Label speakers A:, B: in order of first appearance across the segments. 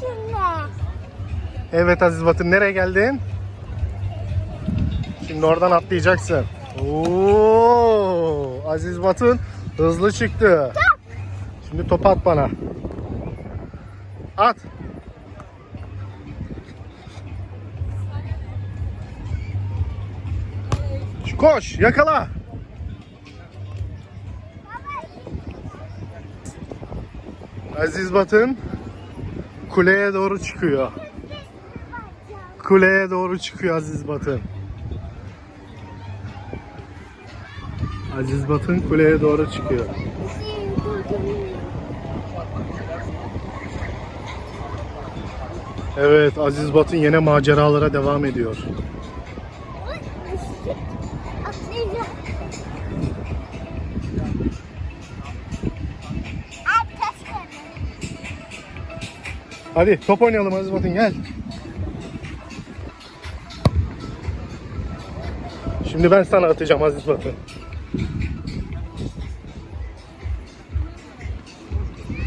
A: şimdi.
B: Evet Aziz Batın nereye geldin? Şimdi oradan atlayacaksın. Oo, Aziz Batın hızlı çıktı. Şimdi topu at bana. At. Koş, yakala. Aziz Batın kuleye doğru çıkıyor. Kuleye doğru çıkıyor Aziz Batın. Aziz Batın kuleye doğru çıkıyor. Evet Aziz Batın yine maceralara devam ediyor. Hadi top oynayalım Aziz Batın gel. Şimdi ben sana atacağım Aziz Batın.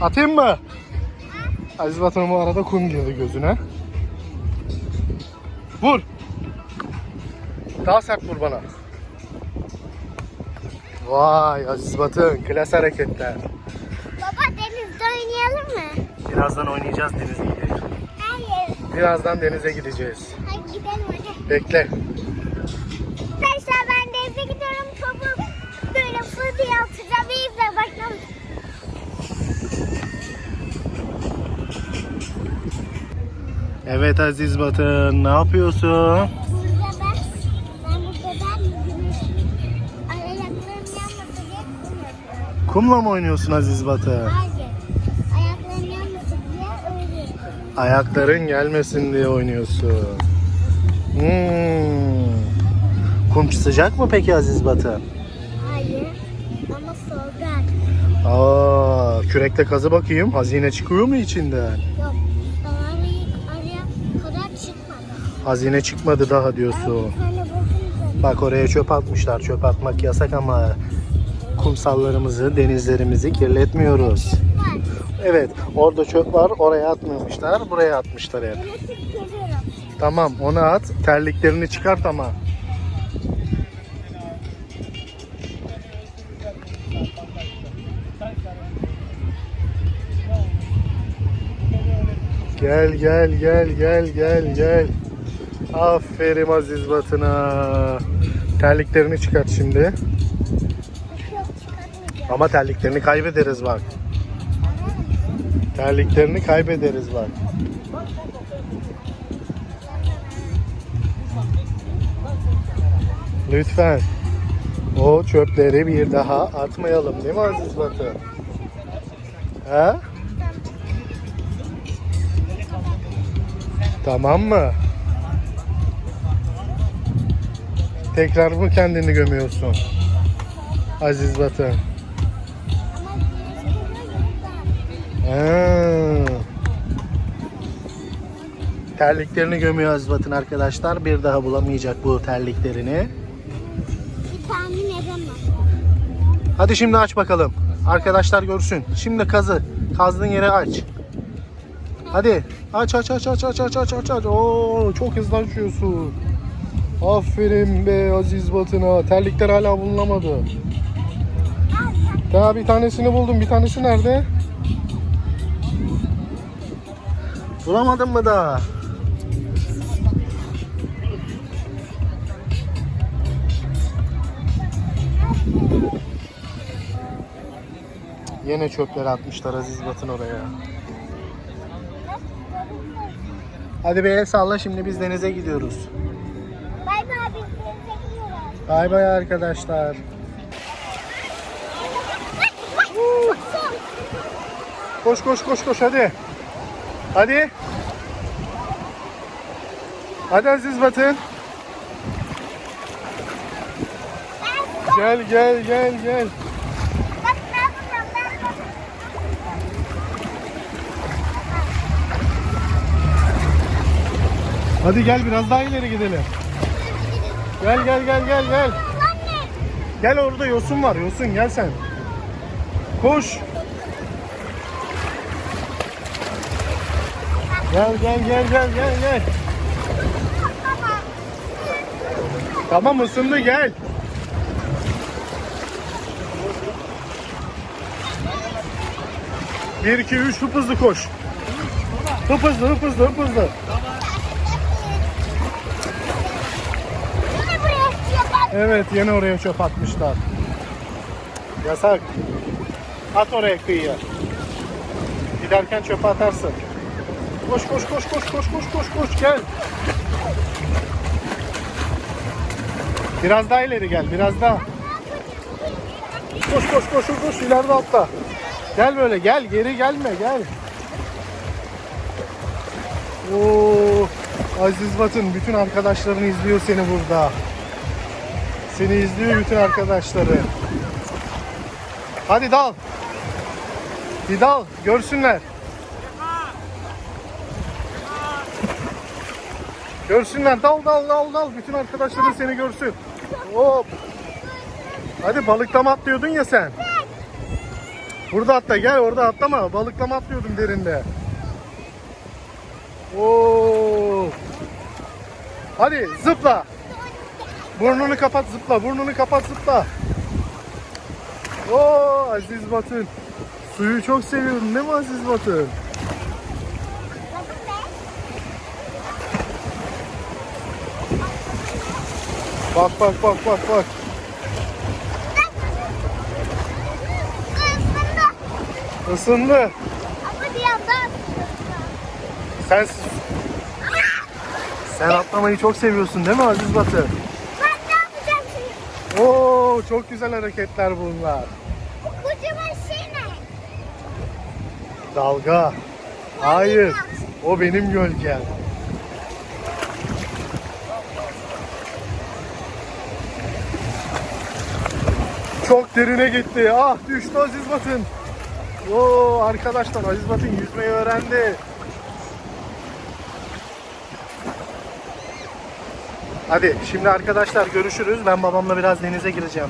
B: Atayım mı? Aziz Batın'ın bu arada kum girdi gözüne. Vur. Daha sert vur bana. Vay Aziz Batın klas hareketler.
A: Baba denizde oynayalım mı?
B: Birazdan oynayacağız denize gidelim.
A: Hayır.
B: Birazdan denize gideceğiz.
A: Hadi gidelim hadi.
B: Bekle.
A: Arkadaşlar ben denize gidiyorum. Topu böyle fır diye atacağım. İyi izle bakalım.
B: Evet Aziz Batın ne yapıyorsun?
A: Burada ben, ben burada ben diye kum yapıyorum.
B: Kumla mı oynuyorsun Aziz Batın?
A: Hayır.
B: Ayakların gelmesin diye oynuyorsun. Hmm. Kum sıcak mı peki Aziz Batın?
A: Hayır. Ama soğuk.
B: Aa, kürekle kazı bakayım. Hazine çıkıyor mu içinden?
A: Yok. Damarı araya kadar çıkmadı.
B: Hazine çıkmadı daha diyorsun. Bak oraya çöp atmışlar. Çöp atmak yasak ama kumsallarımızı, denizlerimizi kirletmiyoruz. Evet, orada çöp var. Oraya atmamışlar. Buraya atmışlar hep. Tamam, onu at. Terliklerini çıkart ama. Gel gel gel gel gel gel. Aferin Aziz Batın'a. Terliklerini çıkart şimdi. Ama terliklerini kaybederiz bak. Terliklerini kaybederiz bak. Lütfen. O çöpleri bir daha atmayalım değil mi Aziz Batı? He? Tamam mı? Tekrar mı kendini gömüyorsun? Aziz Batı. Terliklerini gömüyor Azbat'ın arkadaşlar. Bir daha bulamayacak bu terliklerini.
A: Bir tahmin edemem.
B: Hadi şimdi aç bakalım. Arkadaşlar görsün. Şimdi kazı. Kazdığın yeri aç. Hadi. Aç aç aç aç aç aç aç aç aç. Oo, çok hızlı açıyorsun. Aferin be Aziz Batın'a. Terlikler hala bulunamadı. Daha bir tanesini buldum. Bir tanesi nerede? Bulamadın mı daha? Yine çöpleri atmışlar Aziz Batın oraya. Hadi bir el salla şimdi biz denize gidiyoruz.
A: Bay bay biz denize gidiyoruz.
B: Bay bay arkadaşlar. Koş koş koş koş hadi. Hadi. Hadi Aziz Batın. Gel gel gel gel. Hadi gel biraz daha ileri gidelim. Gel gel gel gel gel. Gel orada yosun var yosun gel sen. Koş. Gel gel gel gel gel gel. Tamam ısındı gel. Bir, iki, üç, hıp hızlı koş. Hıp hızlı, hıp hızlı, hıp hızlı. Evet, yine oraya çöp atmışlar. Yasak. At oraya kıyıya. Giderken çöpe atarsın. Koş koş koş koş koş koş koş koş gel. Biraz daha ileri gel, biraz daha. Koş koş koş koş ileride atla. Gel böyle gel, geri gelme gel. Oo, Aziz Batın bütün arkadaşların izliyor seni burada. Seni izliyor bütün arkadaşları. Hadi dal. Bir dal görsünler. Görsünler dal dal dal dal. Bütün arkadaşların seni görsün. Hop. Hadi balıklama atlıyordun ya sen. Burada atla gel orada atlama. Balıklama atlıyordun derinde. Oo. Hadi zıpla. Burnunu kapat zıpla. Burnunu kapat zıpla. Oo Aziz Batın. Suyu çok seviyorum değil mi Aziz Batın? Bak bak bak bak bak.
A: Isındı.
B: Isındı.
A: Ama bir yandan
B: Sen sen atlamayı çok seviyorsun değil mi Aziz Batı?
A: Ben ne yapacağım şimdi?
B: Oo çok güzel hareketler bunlar.
A: Bu kocaman şey ne?
B: Dalga. Hayır. O benim gölgem. Çok derine gitti. Ah düştü Aziz Batın. Oo arkadaşlar Aziz Batın yüzmeyi öğrendi. Hadi şimdi arkadaşlar görüşürüz. Ben babamla biraz denize gireceğim.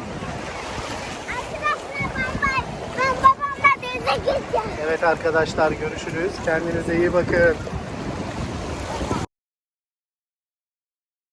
A: Arkadaşlar bay bay. Ben babamla denize gireceğim.
B: Evet arkadaşlar görüşürüz. Kendinize iyi bakın.